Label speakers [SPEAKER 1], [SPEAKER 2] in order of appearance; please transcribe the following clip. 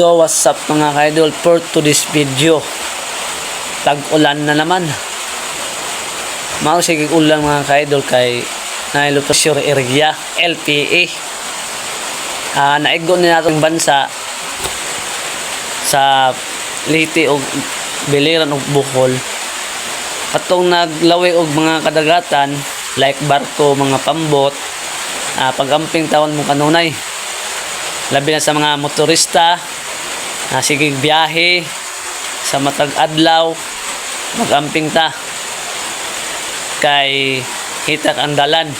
[SPEAKER 1] So what's up mga ka-idol for today's video? Tag-ulan na naman. Mao sige ulan mga ka-idol kay Nailuto sure area LPA Ah naigo ni natong bansa sa Leyte og Biliran og Bohol. Atong naglawi og mga kadagatan like barko, mga pambot ah, pagamping tawon mo kanunay. Labi na sa mga motorista na sige biyahe sa matag adlaw magamping ta. Kay hitak ang dalan